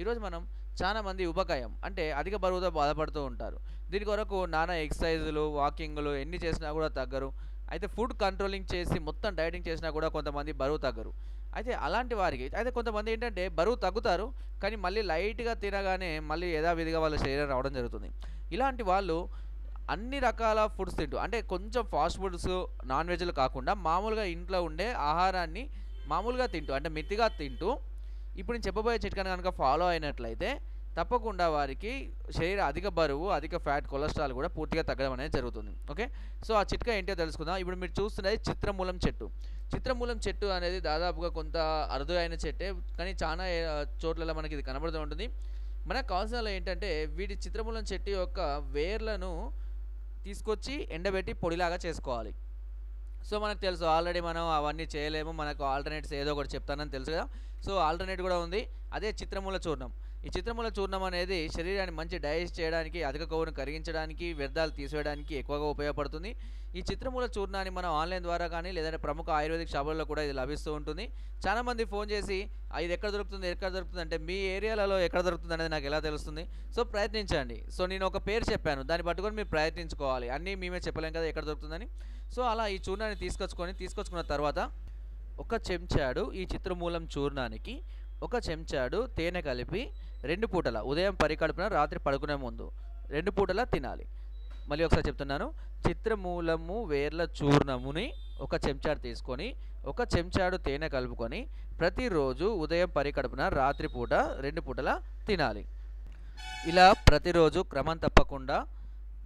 ఈరోజు మనం చాలా మంది ఉపకాయం అంటే అధిక బరువుతో బాధపడుతూ ఉంటారు. దీని కొరకు నానా ఎక్సర్సైజులు వాకింగ్లు ఎన్ని చేసినా కూడా తగ్గరు. అయితే ఫుడ్ కంట్రోలింగ్ చేసి మొత్తం డైటింగ్ చేసినా కూడా కొంతమంది బరువు తగ్గరు. అయితే అలాంటి వారికి అయితే కొంతమంది ఏంటంటే బరువు తగ్గుతారు కానీ మళ్ళీ లైట్గా తినగానే మళ్ళీ యథావిధిగా వాళ్ళ శరీరం రావడం జరుగుతుంది. ఇలాంటి వాళ్ళు అన్ని రకాల ఫుడ్స్ తింటూ అంటే కొంచెం ఫాస్ట్ ఫుడ్స్ నాన్ వెజ్లు కాకుండా మామూలుగా ఇంట్లో ఉండే ఆహారాన్ని మామూలుగా తింటూ అంటే మితిగా తింటూ ఇప్పుడు నేను చెప్పబోయే చిట్కాను కనుక ఫాలో అయినట్లయితే తప్పకుండా వారికి శరీర అధిక బరువు అధిక ఫ్యాట్ కొలెస్ట్రాల్ కూడా పూర్తిగా తగ్గడం అనేది జరుగుతుంది. ఓకే సో ఆ చిట్కా ఏంటో తెలుసుకుందాం. ఇప్పుడు మీరు చూస్తున్నది చిత్రమూలం చెట్టు. చిత్రమూలం చెట్టు అనేది దాదాపుగా కొంత అరుదైన చెట్టే కానీ చాలా చోట్లలో మనకి ఇది కనబడుతూ ఉంటుంది. మనకు కావాల్సిన ఏంటంటే వీటి చిత్రమూలం చెట్టు యొక్క వేర్లను తీసుకొచ్చి ఎండబెట్టి పొడిలాగా చేసుకోవాలి. సో మనకు తెలుసు ఆల్రెడీ మనం అవన్నీ చేయలేము మనకు ఆల్టర్నేట్స్ ఏదో ఒకటి చెప్తానని తెలుసు కదా. సో ఆల్టర్నేట్ కూడా ఉంది. అదే చిత్రమూల చూర్ణం. ఈ చిత్రముల చూర్ణం అనేది శరీరాన్ని మంచి డైజెస్ట్ చేయడానికి అధిక కొవ్వును కరిగించడానికి వ్యర్థాలు తీసివేయడానికి ఎక్కువగా ఉపయోగపడుతుంది. ఈ చిత్రమూల చూర్ణాన్ని మనం ఆన్లైన్ ద్వారా కానీ లేదంటే ప్రముఖ ఆయుర్వేదిక్ షాపులలో కూడా ఇది లభిస్తూ ఉంటుంది. చాలామంది ఫోన్ చేసి ఇది ఎక్కడ దొరుకుతుంది ఎక్కడ దొరుకుతుంది? అంటే మీ ఏరియాలలో ఎక్కడ దొరుకుతుంది అనేది నాకు ఎలా తెలుస్తుంది? సో ప్రయత్నించండి. సో నేను ఒక పేరు చెప్పాను. దాన్ని పట్టుకొని మీరు ప్రయత్నించుకోవాలి. అన్నీ మేమే చెప్పలేం కదా ఎక్కడ దొరుకుతుందని. సో అలా ఈ చూర్ణాన్ని తీసుకొచ్చుకొని తీసుకొచ్చుకున్న తర్వాత ఒక చెంచాడు ఈ చిత్రమూలం చూర్ణానికి ఒక చెంచాడు తేనె కలిపి రెండు పూటల ఉదయం పరికడుపున రాత్రి పడుకునే ముందు రెండు పూటల తినాలి. మళ్ళీ ఒకసారి చెప్తున్నాను. చిత్రమూలము వేర్ల చూర్ణముని ఒక చెంచాడు తీసుకొని ఒక చెంచాడు తేనె కలుపుకొని ప్రతిరోజు ఉదయం పరికడుపున రాత్రి పూట రెండు పూటల తినాలి. ఇలా ప్రతిరోజు క్రమం తప్పకుండా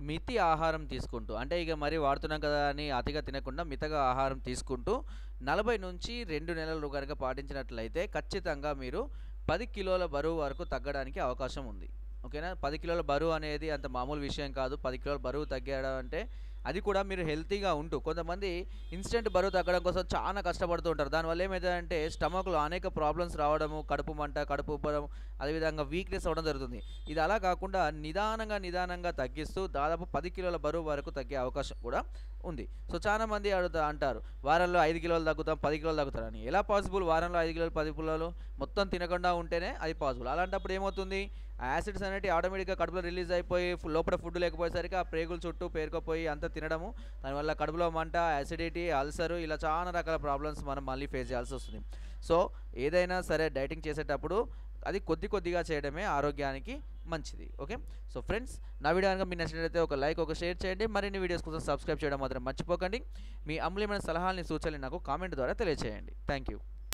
మితి ఆహారం తీసుకుంటూ అంటే ఇక మరి వాడుతున్నాం కదా అని అతిగా తినకుండా మితగా ఆహారం తీసుకుంటూ నలభై నుంచి రెండు నెలలు కనుక పాటించినట్లయితే ఖచ్చితంగా మీరు పది కిలోల బరువు వరకు తగ్గడానికి అవకాశం ఉంది. ఓకేనా? పది కిలోల బరువు అనేది అంత మామూలు విషయం కాదు. పది కిలోల బరువు తగ్గడం అంటే అది కూడా మీరు హెల్తీగా ఉంటూ కొంతమంది ఇన్స్టెంట్ బరువు తగ్గడం కోసం చాలా కష్టపడుతూ ఉంటారు. దానివల్ల ఏమవుతుందంటే స్టమక్లో అనేక ప్రాబ్లమ్స్ రావడము కడుపు మంట కడుపు ఉబ్బడం అదేవిధంగా వీక్నెస్ అవ్వడం జరుగుతుంది. ఇది అలా కాకుండా నిదానంగా నిదానంగా తగ్గిస్తూ దాదాపు పది కిలోల బరువు వరకు తగ్గే అవకాశం కూడా ఉంది. సో చాలా మంది అడుగుతా అంటారు వారంలో ఐదు కిలోలు తగ్గుతాం పది కిలోలు తగ్గుతారని ఎలా పాసిబుల్? వారంలో ఐదు కిలోలు పది కిలోలు? మొత్తం తినకుండా ఉంటేనే అది పాసిబుల్. అలాంటప్పుడు ఏమవుతుంది? ఆ యాసిడ్స్ అనేవి ఆటోమేటిక్గా కడుపులో రిలీజ్ అయిపోయి లోపల ఫుడ్ లేకపోయేసరికి ఆ ప్రేగుల చుట్టూ పేరుకపోయి అంత తినడము దానివల్ల కడుపులో మంట యాసిడిటీ అల్సర్ ఇలా చాలా రకాల ప్రాబ్లమ్స్ మనం మళ్ళీ ఫేస్ చేయాల్సి వస్తుంది. సో ఏదైనా సరే డైటింగ్ చేసేటప్పుడు అది కొద్ది కొద్దిగా చేయడమే ఆరోగ్యానికి మంచిది. ఓకే సో ఫ్రెండ్స్ నా వీడియో కనుక మీకు నచ్చినట్లయితే ఒక లైక్ ఒక షేర్ చేయండి. మరిన్ని వీడియోస్ కోసం సబ్స్క్రైబ్ చేయడం మాత్రం మర్చిపోకండి. మీ అమూల్యమైన సలహాలని సూచనలు నాకు కామెంట్ ద్వారా తెలియజేయండి థ్యాంక్ యూ